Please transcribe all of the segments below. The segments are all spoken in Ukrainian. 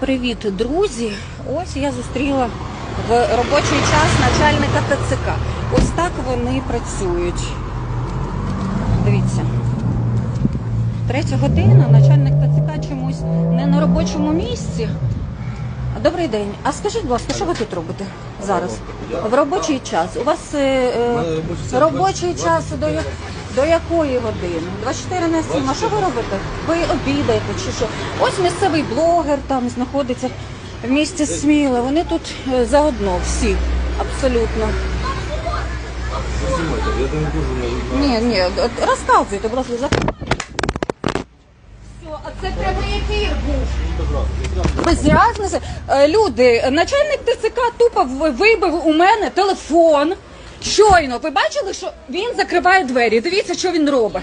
Привіт, друзі! Ось я зустріла в робочий час начальника ТЦК. Ось так вони працюють. Дивіться. Третя година, начальник ТЦК чомусь не на робочому місці. Добрий день. А скажіть, будь ласка, що ви тут робите зараз? В робочий час. У вас е, е, робочий час до, до якої години? 24 на 7. А що ви робите? Ви обідаєте чи що? Ось місцевий блогер там знаходиться в місті Сміле. Вони тут е, заодно всі. Абсолютно. Я там дуже не Ні, ні, от розказуйте, будь ласка, за. Все, а це прямий ефір був. Без разниці. Е, Люди, начальник ТЦК тупо в- вибив у мене телефон. Щойно. Ви бачили, що він закриває двері. Дивіться, що він робить.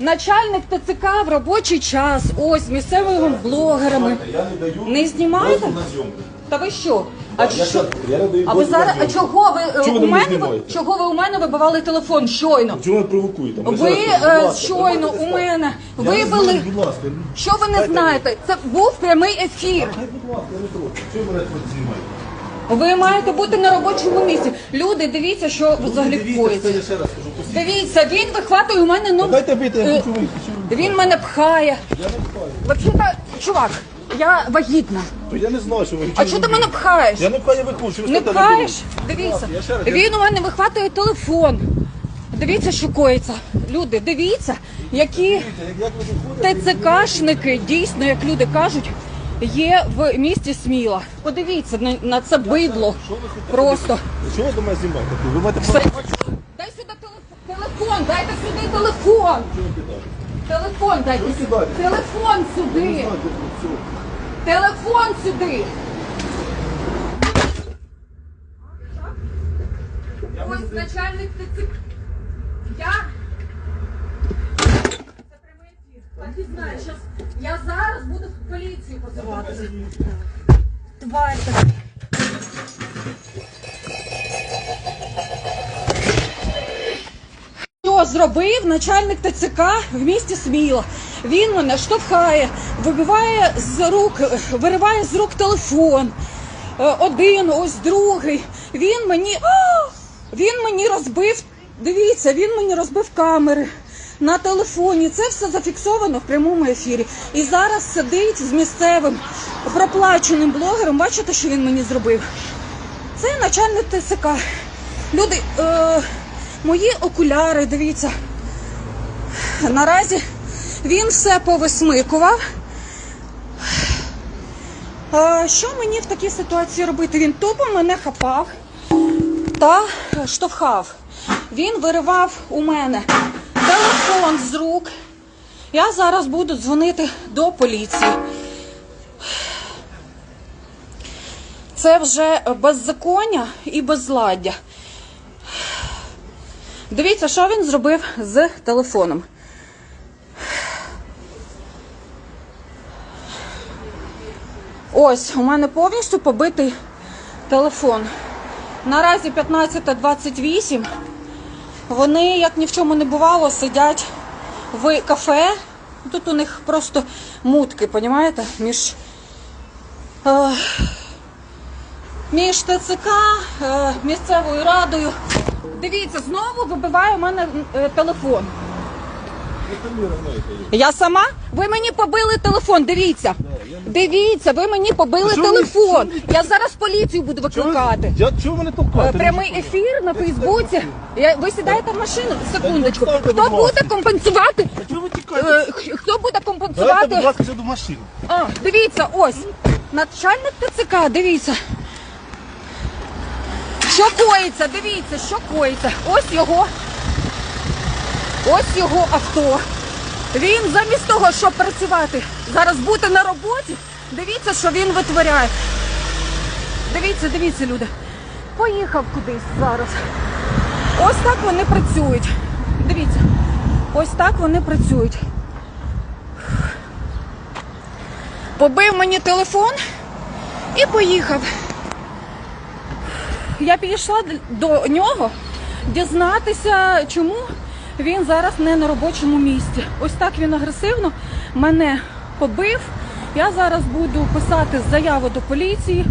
Начальник ТЦК в робочий час, ось місцевими блогерами. Я не даю Не знімаєте? дозвіл на зйомку. Та ви що? А, Я що? я не даю а ви дозвіл зараз а зйомку. чого ви е, Чого ви у мене мене ви- знімаєте? чого ви у мене вибивали телефон щойно? Чому ви провокуєте? Ми Ви ще раз е, ласка, щойно давайте у так. мене Я не вибили. знаю, Будь ласка, Що ви не знаєте? Це був прямий ефір. Хай, будь ласка, не проти. Чого ви мене тут знімаєте? Ви маєте бути на робочому місці. Люди, дивіться, що взагалі Дивіться, коїться. це ще раз кажу. постійно. Дивіться, він вихватує у мене ну. Дайте бити, я е, хочу вийти. Ви? Він мене пхає. Я не пхаю. Взагалі, чувак, я вагітна. Я не знаю, що ви А чого ти мене пхаєш? Я не пхаю, я викручую. Не пхаєш? Дивіться. Я ще раз- Він у мене вихватує телефон. Дивіться, що коїться. Люди, дивіться, які Як як ви виходите? ТЦКшники, дійсно, як люди кажуть, є в місті Сміла. Подивіться на, на це бидло. Просто. Чого ви до мене знімаєте? Ви маєте Все. право. Дай сюди телефон. Телефон, дайте сюди телефон. Телефон дайте сюди. Телефон сюди. Телефон сюди. Ось начальник ТЦК. Я. Це прямий ефір. Знаєш, щас я зараз буду в поліцію позиватися. Тварь така. Що зробив начальник ТЦК в місті Сміла? Він мене штовхає, вибиває з рук, вириває з рук телефон. Е, Один, ось другий. Він мені. Він мені розбив. Дивіться, він мені розбив камери на телефоні. Це все зафіксовано в прямому ефірі. І зараз сидить з місцевим проплаченим блогером. Бачите, що він мені зробив? Це начальник ТСК. Люди, е, мої окуляри, дивіться. Наразі він все повисмикував. Е, що мені в такій ситуації робити? Він тупо мене хапав та штовхав. Він виривав у мене телефон з рук. Я зараз буду дзвонити до поліції. Це вже беззаконня і безладдя. Дивіться, що він зробив з телефоном. Ось, у мене повністю побитий телефон. Наразі 15.28. Вони, як ні в чому не бувало, сидять в кафе. Тут у них просто мутки, понімаєте? Між. Е, між ТЦК, е, місцевою радою. Дивіться, знову вибиває у мене е, телефон. Я сама? Ви мені побили телефон, дивіться. Дивіться, ви мені побили що ви- телефон. Я зараз поліцію буду викликати. Я, чого ви не Е? Прямий ефір на Фейсбуці. Я, ви сідаєте в машину? Секундочку. Та відстаньте, Хто будь ласка. буде компенсувати? А чого ви Е, х- Хто буде Давайте, компенсувати? будь ласка, сяду в машину. А, дивіться, ось. Начальник ТЦК, дивіться. Що коїться, дивіться, що коїться. Ось його. Ось його авто. Він замість того, щоб працювати, зараз бути на роботі, дивіться, що він витворяє. Дивіться, дивіться, люди. Поїхав кудись зараз. Ось так вони працюють. Дивіться. Ось так вони працюють. Побив мені телефон і поїхав. Я підійшла до нього дізнатися, чому він зараз не на робочому місці. Ось так він агресивно мене побив Я зараз буду писати заяву до поліції.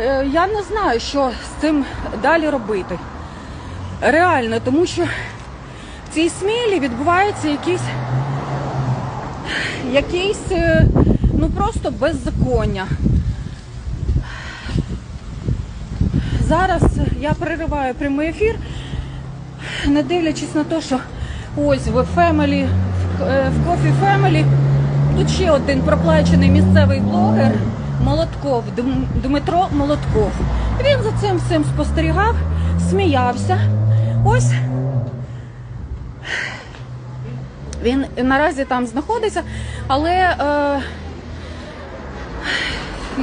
Е, Я не знаю, що з цим далі робити. Реально, тому що в цій смілі відбувається якийсь якийсь е, ну просто беззаконня. Зараз я перериваю прямий ефір, не дивлячись на те, що ось в Family, в, е, в Coffee Family, тут ще один проплачений місцевий блогер Молотков, Дмитро Молотков. Він за цим всім спостерігав, сміявся. Ось він наразі там знаходиться, але е,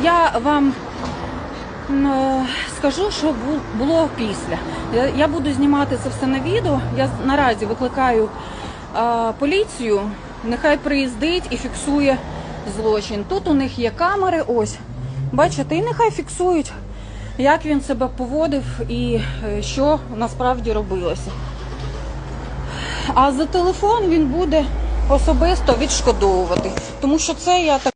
я вам е, скажу, що було після. Я, буду знімати це все на відео. Я наразі викликаю е, поліцію, нехай приїздить і фіксує злочин. Тут у них є камери, ось. Бачите, і нехай фіксують, як він себе поводив і е, що насправді робилося. А за телефон він буде особисто відшкодовувати. Тому що це я так